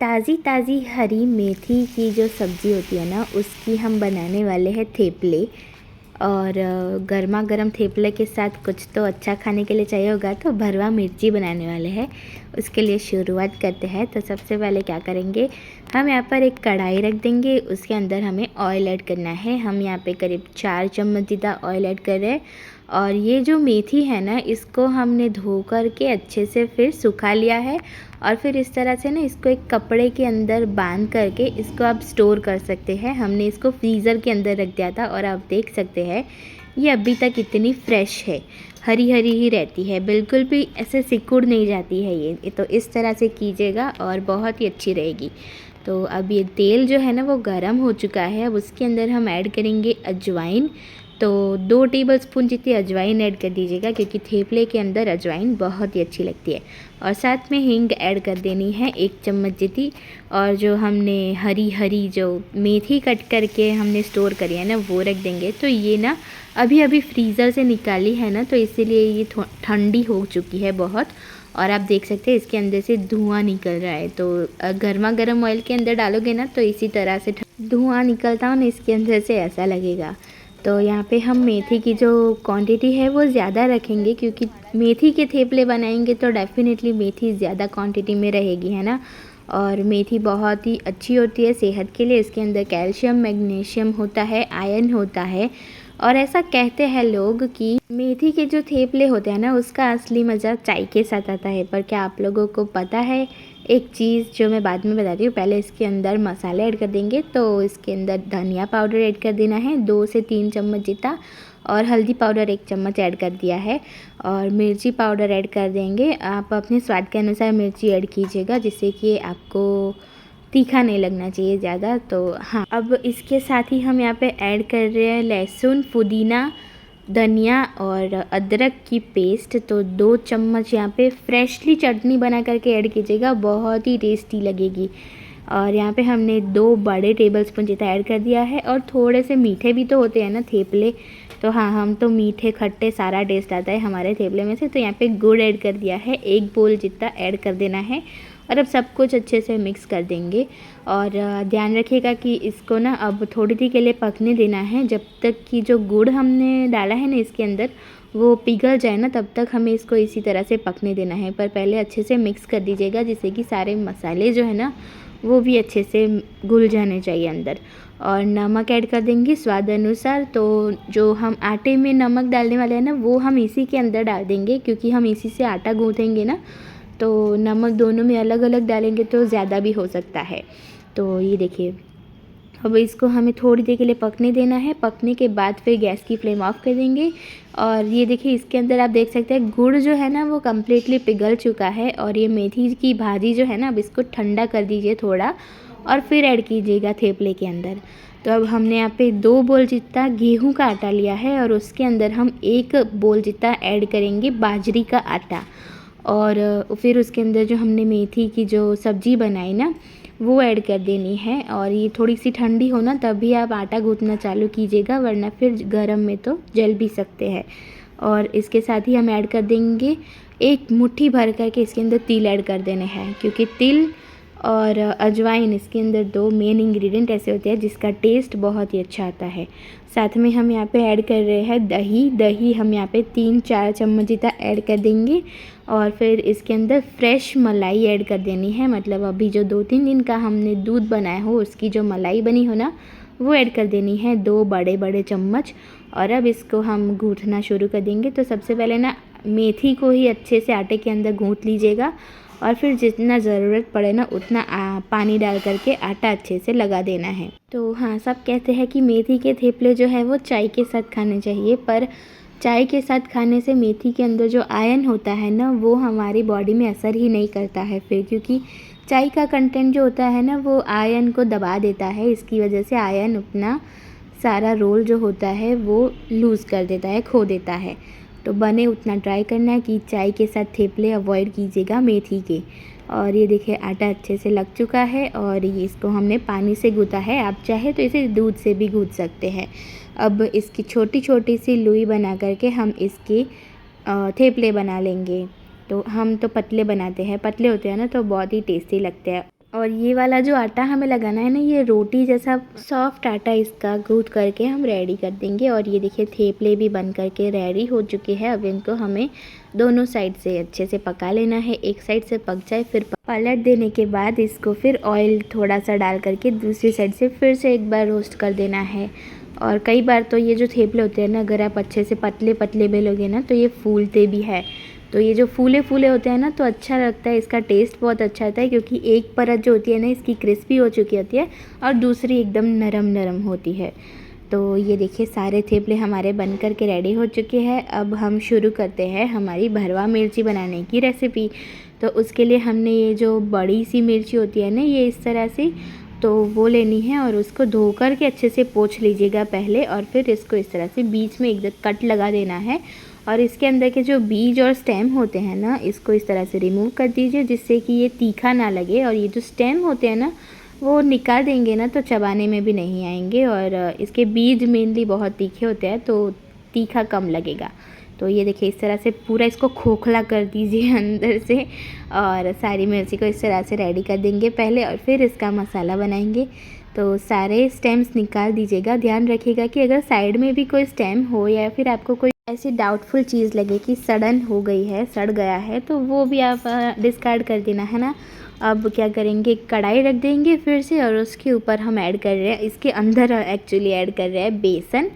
ताज़ी ताज़ी हरी मेथी की जो सब्ज़ी होती है ना, उसकी हम बनाने वाले हैं थेपले। और गर्मा गर्म थेपले के साथ कुछ तो अच्छा खाने के लिए चाहिए होगा तो भरवा मिर्ची बनाने वाले हैं। उसके लिए शुरुआत करते हैं। तो सबसे पहले क्या करेंगे, हम यहाँ पर एक कढ़ाई रख देंगे। उसके अंदर हमें ऑयल ऐड करना है। हम यहाँ पे करीब चार चम्मच जितना ऑयल ऐड कर रहे हैं। और ये जो मेथी है ना, इसको हमने धो कर के अच्छे से फिर सुखा लिया है। और फिर इस तरह से ना इसको एक कपड़े के अंदर बाँध करके इसको आप स्टोर कर सकते हैं। हमने इसको फ्रीज़र के अंदर रख दिया था और आप देख सकते हैं, ये अभी तक इतनी फ्रेश है हरी हरी ही रहती है। बिल्कुल भी ऐसे सिकुड़ नहीं जाती है ये तो इस तरह से कीजिएगा और बहुत ही अच्छी रहेगी। तो अब ये तेल जो है ना वो गर्म हो चुका है। अब उसके अंदर हम ऐड करेंगे अजवाइन। तो दो टेबल स्पून जितनी अजवाइन ऐड कर दीजिएगा, क्योंकि थेपले के अंदर अजवाइन बहुत ही अच्छी लगती है। और साथ में हींग ऐड कर देनी है एक चम्मच जितनी, और जो हमने हरी हरी जो मेथी कट करके हमने स्टोर करी है ना, वो रख देंगे। तो ये ना अभी अभी फ्रीज़र से निकाली है ना तो इसीलिए ये ठंडी हो चुकी है बहुत। और आप देख सकते हैं इसके अंदर से धुआँ निकल रहा है। तो गर्मा गर्म ऑयल के अंदर डालोगे ना तो इसी तरह से धुआँ निकलता हो ना इसके अंदर से ऐसा लगेगा। तो यहाँ पे हम मेथी की जो क्वांटिटी है वो ज़्यादा रखेंगे क्योंकि मेथी के थेपले बनाएँगे तो डेफ़िनेटली मेथी ज़्यादा क्वांटिटी में रहेगी, है ना? और मेथी बहुत ही अच्छी होती है सेहत के लिए, इसके अंदर कैल्शियम मैग्नीशियम होता है आयरन होता है। और ऐसा कहते हैं लोग कि मेथी के जो थेपले होते हैं ना, उसका असली मज़ा चाय के साथ आता है, पर क्या आप लोगों को पता है एक चीज़ जो मैं बाद में बताती हूँ, पहले इसके अंदर मसाले ऐड कर देंगे तो इसके अंदर धनिया पाउडर ऐड कर देना है, दो से तीन चम्मच जितना, और हल्दी पाउडर एक चम्मच ऐड कर दिया है, और मिर्ची पाउडर ऐड कर देंगे। आप अपने स्वाद के अनुसार मिर्ची ऐड कीजिएगा, जिससे कि आपको तीखा नहीं लगना चाहिए ज़्यादा। तो हाँ अब इसके साथ ही हम यहाँ पे ऐड कर रहे हैं लहसुन, पुदीना धनिया और अदरक की पेस्ट तो दो चम्मच यहाँ पे फ्रेशली चटनी बना करके ऐड कीजिएगा, बहुत ही टेस्टी लगेगी। और यहाँ पे हमने दो बड़े टेबल स्पून जितना ऐड कर दिया है, और थोड़े से मीठे भी तो होते हैं ना थेपले तो हाँ हम तो मीठे खट्टे सारा टेस्ट आता है हमारे थेपले में से तो यहाँ पे गुड़ ऐड कर दिया है, एक बोल जितना ऐड कर देना है। और अब सब कुछ अच्छे से मिक्स कर देंगे। और ध्यान रखिएगा कि इसको ना अब थोड़ी देर के लिए पकने देना है। जब तक कि जो गुड़ हमने डाला है ना इसके अंदर, वो पिघल जाए ना, तब तक हमें इसको इसी तरह से पकने देना है। पर पहले अच्छे से मिक्स कर दीजिएगा, जिससे कि सारे मसाले जो है ना, वो भी अच्छे से घुल जाने चाहिए अंदर। और नमक ऐड कर देंगे स्वाद अनुसार। तो जो हम आटे में नमक डालने वाले हैं ना, वो हम इसी के अंदर डाल देंगे, क्योंकि हम इसी से आटा गूँथेंगे ना तो नमक दोनों में अलग अलग डालेंगे तो ज़्यादा भी हो सकता है। तो ये देखिए, अब इसको हमें थोड़ी देर के लिए पकने देना है। पकने के बाद फिर गैस की फ्लेम ऑफ़ कर देंगे। और ये देखिए, इसके अंदर आप देख सकते हैं, गुड़ जो है ना, वो कम्प्लीटली पिघल चुका है। और ये मेथी की भाजी जो है ना, अब इसको ठंडा कर दीजिए थोड़ा और फिर ऐड कीजिएगा थेपले के अंदर। तो अब हमने यहाँ पे दो बोल जितना गेहूँ का आटा लिया है और उसके अंदर हम एक बोल जितना ऐड करेंगे बाजरी का आटा। और फिर उसके अंदर जो हमने मेथी की जो सब्ज़ी बनाई ना, वो ऐड कर देनी है। और ये थोड़ी सी ठंडी हो ना, तभी आप आटा गूँथना चालू कीजिएगा, वरना फिर गर्म में तो जल भी सकते हैं। और इसके साथ ही हम ऐड कर देंगे एक मुट्ठी भर करके इसके अंदर तिल ऐड कर देने हैं, क्योंकि तिल और अजवाइन इसके अंदर दो मेन इंग्रेडिएंट ऐसे होते हैं, जिसका टेस्ट बहुत ही अच्छा आता है। साथ में हम यहाँ पे ऐड कर रहे हैं दही। दही हम यहाँ पे तीन चार चम्मच जितना ऐड कर देंगे। और फिर इसके अंदर फ्रेश मलाई ऐड कर देनी है। मतलब अभी जो दो तीन दिन का हमने दूध बनाया हो उसकी जो मलाई बनी हो ना वो ऐड कर देनी है दो बड़े बड़े चम्मच। और अब इसको हम गूँथना शुरू कर देंगे। तो सबसे पहले ना मेथी को ही अच्छे से आटे के अंदर गूँथ लीजिएगा। और फिर जितना ज़रूरत पड़े ना उतना आ, पानी डाल करके आटा अच्छे से लगा देना है। तो हाँ सब कहते हैं कि मेथी के थेपले जो है वो चाय के साथ खाने चाहिए। पर चाय के साथ खाने से मेथी के अंदर जो आयन होता है ना, वो हमारी बॉडी में असर ही नहीं करता है फिर, क्योंकि चाय का कंटेंट जो होता है ना, वो आयन को दबा देता है। इसकी वजह से आयन अपना सारा रोल जो होता है, वो लूज़ कर देता है, खो देता है। तो बने उतना ट्राई करना है कि चाय के साथ थेपले अवॉइड कीजिएगा मेथी के। और ये देखिए, आटा अच्छे से लग चुका है और ये इसको हमने पानी से गूँथा है। आप चाहे तो इसे दूध से भी गूँथ सकते हैं। अब इसकी छोटी छोटी सी लुई बना करके हम इसकी थेपले बना लेंगे। तो हम तो पतले बनाते हैं। पतले होते हैं ना तो बहुत ही टेस्टी लगते हैं। और ये वाला जो आटा हमें लगाना है ना, ये रोटी जैसा सॉफ्ट आटा इसका गूँथ करके हम रेडी कर देंगे। और ये देखिए, थेपले भी बन करके रेडी हो चुके हैं। अब इनको हमें दोनों साइड से अच्छे से पका लेना है। एक साइड से पक जाए, फिर पलट देने के बाद इसको फिर ऑयल थोड़ा सा डाल करके दूसरी साइड से फिर से एक बार रोस्ट कर देना है। और कई बार तो ये जो थेपले होते हैं ना, अगर आप अच्छे से पतले पतले बेलोगे ना तो ये फूलते भी है। तो ये जो फूले फूले होते हैं ना तो अच्छा लगता है, इसका टेस्ट बहुत अच्छा आता है, क्योंकि एक परत जो होती है ना, इसकी क्रिस्पी हो चुकी होती है और दूसरी एकदम नरम नरम होती है। तो ये देखिए, सारे थेपले हमारे बन कर के रेडी हो चुके हैं। अब हम शुरू करते हैं हमारी भरवा मिर्ची बनाने की रेसिपी तो उसके लिए हमने ये जो बड़ी सी मिर्ची होती है ना, ये इस तरह से तो वो लेनी है और उसको धो कर के अच्छे से पोछ लीजिएगा पहले और फिर इसको इस तरह से बीच में एक कट लगा देना है और इसके अंदर के जो बीज और स्टेम होते हैं ना, इसको इस तरह से रिमूव कर दीजिए जिससे कि ये तीखा ना लगे और ये जो स्टेम होते हैं ना, वो निकाल देंगे ना तो चबाने में भी नहीं आएँगे और इसके बीज मेनली बहुत तीखे होते हैं तो तीखा कम लगेगा। तो ये देखिए, इस तरह से पूरा इसको खोखला कर दीजिए अंदर से और सारी मिर्ची को इस तरह से रेडी कर देंगे पहले और फिर इसका मसाला बनाएँगे। तो सारे स्टेम्स निकाल दीजिएगा। ध्यान रखिएगा कि अगर साइड में भी कोई स्टेम हो या फिर आपको कोई ऐसी डाउटफुल चीज़ लगे कि सडन हो गई है, सड़ गया है तो वो भी आप डिस्कार्ड कर देना, है ना? अब क्या करेंगे? कढ़ाई रख देंगे फिर से और उसके ऊपर हम ऐड कर रहे हैं, इसके अंदर एक्चुअली ऐड कर रहे हैं बेसन।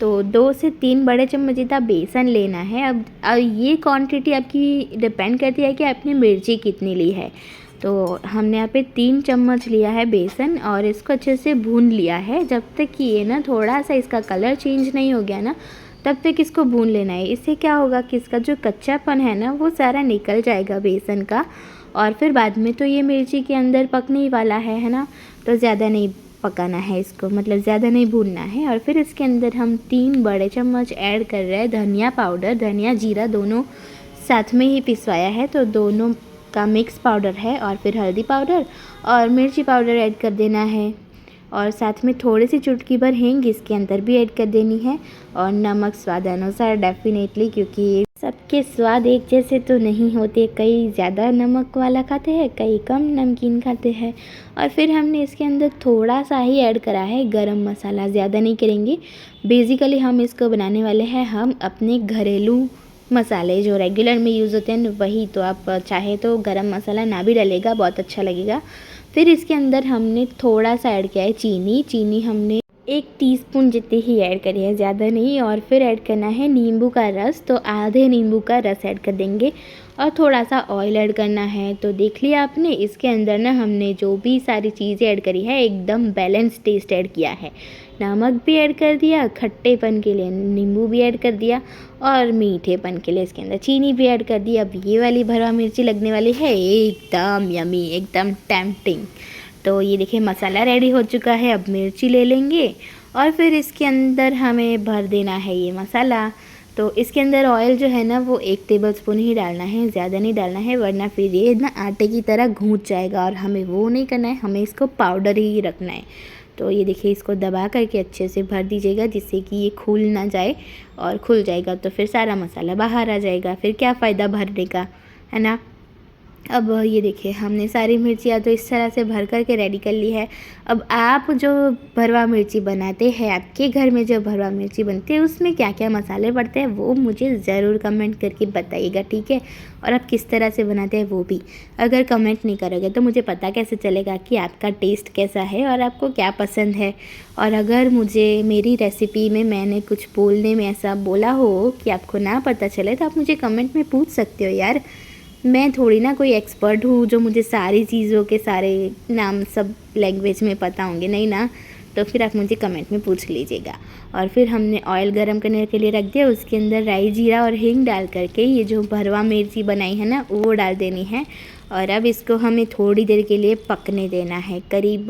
तो दो से तीन बड़े चम्मच जितना बेसन लेना है। अब ये क्वांटिटी आपकी डिपेंड करती है कि आपने मिर्ची कितनी ली है। तो हमने यहाँ पे तीन चम्मच लिया है बेसन और इसको अच्छे से भून लिया है। जब तक कि ये ना थोड़ा सा इसका कलर चेंज नहीं हो गया ना, तब तक इसको भून लेना है। इससे क्या होगा कि इसका जो कच्चापन है ना, वो सारा निकल जाएगा बेसन का। और फिर बाद में तो ये मिर्ची के अंदर पकने ही वाला है है ना? तो ज़्यादा नहीं पकाना है इसको मतलब ज़्यादा नहीं भूनना है। और फिर इसके अंदर हम तीन बड़े चम्मच ऐड कर रहे हैं धनिया पाउडर। धनिया, जीरा दोनों साथ में ही पिसवाया है तो दोनों का मिक्स पाउडर है। और फिर हल्दी पाउडर और मिर्ची पाउडर ऐड कर देना है। और साथ में थोड़ी सी चुटकी भर हींग इसके अंदर भी ऐड कर देनी है और नमक स्वाद अनुसार डेफिनेटली क्योंकि सबके स्वाद एक जैसे तो नहीं होते। कई ज़्यादा नमक वाला खाते हैं, कई कम नमकीन खाते हैं। और फिर हमने इसके अंदर थोड़ा सा ही ऐड करा है गरम मसाला, ज़्यादा नहीं करेंगे। बेसिकली हम इसको बनाने वाले हैं, हम अपने घरेलू मसाले जो रेगुलर में यूज़ होते हैं, वही तो आप चाहे तो गरम मसाला ना भी डलेगा, बहुत अच्छा लगेगा। फिर इसके अंदर हमने थोड़ा सा ऐड किया है चीनी। चीनी हमने एक टीस्पून जितनी ही ऐड करी है, ज़्यादा नहीं। और फिर ऐड करना है नींबू का रस। तो आधे नींबू का रस ऐड कर देंगे। और थोड़ा सा ऑयल ऐड करना है। तो देख लिया आपने, इसके अंदर ना हमने जो भी सारी चीज़ें ऐड करी है, एकदम बैलेंस टेस्ट ऐड किया है। नमक भी ऐड कर दिया, खट्टेपन के लिए नींबू भी ऐड कर दिया और मीठेपन के लिए इसके अंदर चीनी भी ऐड कर दी अब ये वाली भरवा मिर्ची लगने वाली है, एकदम यमी एकदम टेम्पटिंग तो ये देखिए, मसाला रेडी हो चुका है, अब मिर्ची ले लेंगे और फिर इसके अंदर हमें भर देना है ये मसाला। तो इसके अंदर ऑयल जो है ना, वो एक टेबल स्पून ही डालना है, ज़्यादा नहीं डालना है, वरना फिर ये ना आटे की तरह घूट जाएगा और हमें वो नहीं करना है, हमें इसको पाउडर ही रखना है। तो ये देखिए, इसको दबा करके अच्छे से भर दीजिएगा जिससे कि ये खुल ना जाए और खुल जाएगा। तो फिर सारा मसाला बाहर आ जाएगा। फिर क्या फ़ायदा भरने का? है ना? अब ये देखिए, हमने सारी मिर्चियाँ तो इस तरह से भर कर के रेडी कर ली है। अब आप जो भरवा मिर्ची बनाते हैं, आपके घर में जो भरवा मिर्ची बनती है, उसमें क्या क्या मसाले पड़ते हैं, वो मुझे ज़रूर कमेंट करके बताइएगा, ठीक है? और आप किस तरह से बनाते हैं, वो भी। अगर कमेंट नहीं करोगे तो मुझे पता कैसे चलेगा कि आपका टेस्ट कैसा है और आपको क्या पसंद है। और अगर मुझे, मेरी रेसिपी में मैंने कुछ बोलने में ऐसा बोला हो कि आपको ना पता चले तो आप मुझे कमेंट में पूछ सकते हो, यार। मैं थोड़ी ना कोई एक्सपर्ट हूँ जो मुझे सारी चीज़ों के सारे नाम सब लैंग्वेज में पता होंगे, नहीं ना? तो फिर आप मुझे कमेंट में पूछ लीजिएगा। और फिर हमने ऑयल गरम करने के लिए रख दिया, उसके अंदर राई जीरा और हींग डाल करके ये जो भरवा मिर्ची बनाई है ना, वो डाल देनी है। और अब इसको हमें थोड़ी देर के लिए पकने देना है, करीब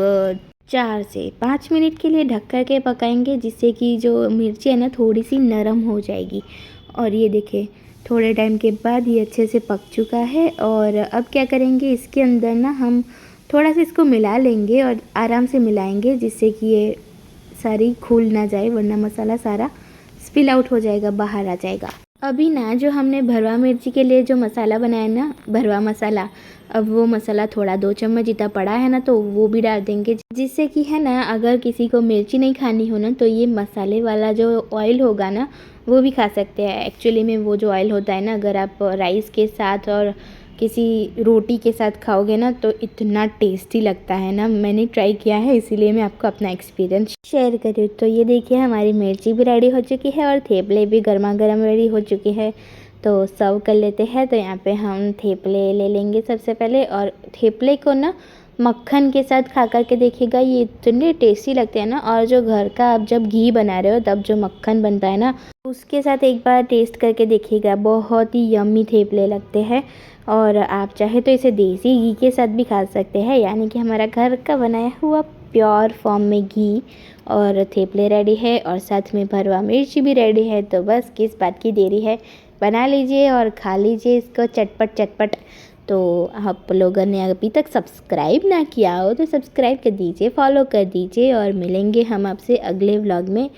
चार से पाँच मिनट के लिए ढक कर के पकाएँगे, जिससे कि जो मिर्ची है ना, थोड़ी सी नरम हो जाएगी। और ये देखिए थोड़े टाइम के बाद ये अच्छे से पक चुका है और अब क्या करेंगे, इसके अंदर ना हम थोड़ा सा इसको मिला लेंगे और आराम से मिलाएँगे जिससे कि ये सारी खुल ना जाए, वरना मसाला सारा स्पिल आउट हो जाएगा, बाहर आ जाएगा। अभी ना, जो हमने भरवा मिर्ची के लिए जो मसाला बनाया ना, भरवा मसाला, अब वो मसाला थोड़ा दो चम्मच जितना पड़ा है ना तो वो भी डाल देंगे। जिससे कि है ना, अगर किसी को मिर्ची नहीं खानी हो ना तो ये मसाले वाला जो ऑयल होगा ना, वो भी खा सकते हैं। एक्चुअली में वो जो ऑयल होता है ना, अगर आप राइस के साथ और किसी रोटी के साथ खाओगे ना तो इतना टेस्टी लगता है ना। मैंने ट्राई किया है, इसीलिए मैं आपको अपना एक्सपीरियंस शेयर कर रही हूँ। तो ये देखिए, हमारी मिर्ची भी रेडी हो चुकी है और थेपले भी गर्मा गर्म रेडी हो चुकी है। तो सर्व कर लेते हैं तो यहाँ पे हम थेपले ले लेंगे सबसे पहले। और थेपले को ना मक्खन के साथ खा कर के देखिएगा, ये इतने टेस्टी लगते हैं ना। और जो घर का आप जब घी बना रहे हो, तब जो मक्खन बनता है ना, उसके साथ एक बार टेस्ट करके देखिएगा। बहुत ही यम्मी थेपले लगते हैं। और आप चाहे तो इसे देसी घी के साथ भी खा सकते हैं। यानी कि हमारा घर का बनाया हुआ प्योर फॉर्म में घी और थेपले रेडी है और साथ में भरवा मिर्ची भी रेडी है। तो बस किस बात की देरी है? बना लीजिए और खा लीजिए इसको चटपट चटपट तो आप लोगों ने अभी तक सब्सक्राइब ना किया हो तो सब्सक्राइब कर दीजिए फॉलो कर दीजिए और मिलेंगे हम आपसे अगले व्लॉग में।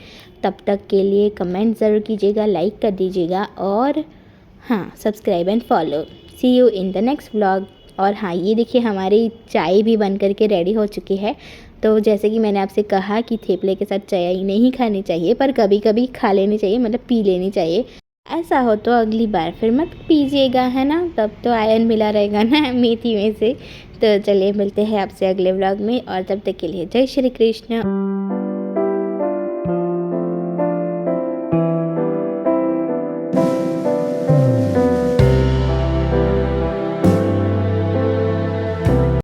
तब तक के लिए कमेंट ज़रूर कीजिएगा लाइक कर दीजिएगा और हाँ subscribe and follow see you in the next vlog और हाँ ये देखिए हमारी चाय भी बन करके रेडी हो चुकी है। तो जैसे कि मैंने आपसे कहा कि थेपले के साथ चाय नहीं खानी चाहिए, पर कभी कभी खा लेनी चाहिए मतलब पी लेनी चाहिए। ऐसा हो तो अगली बार फिर मत पीजिएगा है ना? तब तो आयरन मिला रहेगा ना मेथी में से। तो चलिए मिलते हैं आपसे अगले व्लॉग में और तब तक के लिए जय श्री कृष्ण।